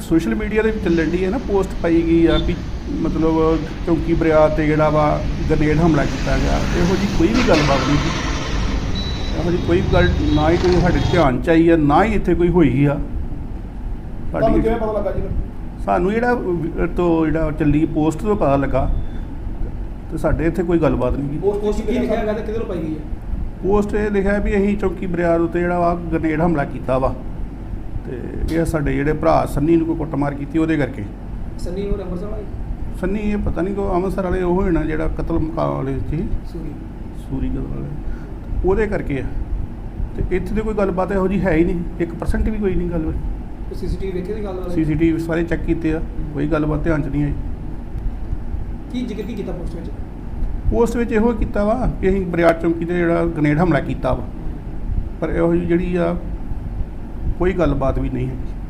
Social media ਦੇ ਵਿੱਚ ਚੱਲਣ ਦੀ ਹੈ ਨਾ ਪੋਸਟ ਪਾਈ ਗਈ ਆ ਵੀ ਮਤਲਬ ਚੌਂਕੀ ਬਰਿਆਦ ਤੇ ਜਿਹੜਾ ਵਾ ਗ੍ਰਨੇਡ ਹਮਲਾ ਕੀਤਾ ਗਿਆ। ਇਹੋ ਜੀ ਕੋਈ ਵੀ ਗੱਲਬਾਤ ਨਹੀਂ ਜੀ ਇਹੋ ਜੀ ਕੋਈ ਗੱਲ ਨਾ ਹੀ ਕੋਈ ਸਾਡੇ ਧਿਆਨ ਚ ਆਈ ਆ ਨਾ ਹੀ ਇੱਥੇ ਕੋਈ ਹੋਈ ਆ। ਤੁਹਾਨੂੰ ਕਿਵੇਂ ਪਤਾ ਲੱਗਾ ਜੀ? ਸਾਨੂੰ ਜਿਹੜਾ ਤੋਂ ਜਿਹੜਾ ਚੱਲੀ ਪੋਸਟ ਤੋਂ ਪਤਾ ਲੱਗਾ ਤੇ ਸਾਡੇ ਇੱਥੇ ਕੋਈ ਗੱਲਬਾਤ ਨਹੀਂ ਪੋਸਟ ਕੀ ਲਿਖਿਆ ਹੈਗਾ ਤੇ ਨੂੰ ਪਾਈ ਗਈ ਹੈ? ਪੋਸਟ ਇਹ ਲਿਖਿਆ ਵੀ ਅਸੀਂ ਚੌਂਕੀ ਬਰਿਆਦ ਉੱਤੇ ਜਿਹੜਾ ਵਾ ਗ੍ਰਨੇਡ ਹਮਲਾ ਕੀਤਾ ਵਾ। ਤੇ ਇਹ ਸਾਡੇ ਜਿਹੜੇ ਭਰਾ ਸੰਨੀ ਨੂੰ ਕੋਈ ਕੁੱਟਮਾਰ ਕੀਤੀ ਉਹਦੇ ਕਰਕੇ। ਸੰਨੀ ਹੋਰ ਅੰਮ੍ਰਿਤਸਰ ਵਾਲੀ? ਸੰਨੀ ਇਹ ਪਤਾ ਨਹੀਂ ਕੋ ਅੰਮ੍ਰਿਤਸਰ ਵਾਲੇ ਉਹ ਹੋਣਾ ਜਿਹੜਾ ਕਤਲ ਮੁਕਾ ਵਾਲੇ ਸੀ। ਸੂਰੀ। ਸੂਰੀ ਕਤਲ ਵਾਲੇ। ਉਹਦੇ ਕਰਕੇ ਆ। ਤੇ ਇੱਥੇ ਤੇ ਕੋਈ ਗੱਲਬਾਤ ਇਹੋ ਜੀ ਹੈ ਹੀ ਨਹੀਂ। 1% ਵੀ ਕੋਈ ਨਹੀਂ ਗੱਲ ਕੋਈ ਸੀਸੀਟੀਵੀ ਵੇਖੇ ਦੀ ਗੱਲ ਵਾਲੀ ਸੀਸੀਟੀਵੀ ਸਾਰੇ ਚੈੱਕ ਕੀਤੇ ਆ। ਕੋਈ ਗੱਲਬਾਤ ਧਿਆਨ ਚ ਨਹੀਂ ਆਈ। ਕੀ ਜ਼ਿਕਰ ਕੀ ਕੀਤਾ ਪੋਸਟ ਵਿੱਚ? ਪੋਸਟ ਵਿੱਚ ਇਹੋ ਕੀਤਾ ਵਾ ਕਿ ਅਸੀਂ ਬਰਿਆਦ ਚੌਂਕੀ ਤੇ ਜਿਹੜਾ ਗ੍ਰਨੇਡ ਹਮਲਾ ਕੀਤਾ ਵਾ। ਪਰ ਇਹੋ ਜਿਹੀ ਜਿਹੜੀ ਆ ਕੋਈ ਗੱਲਬਾਤ ਵੀ ਨਹੀਂ ਹੈ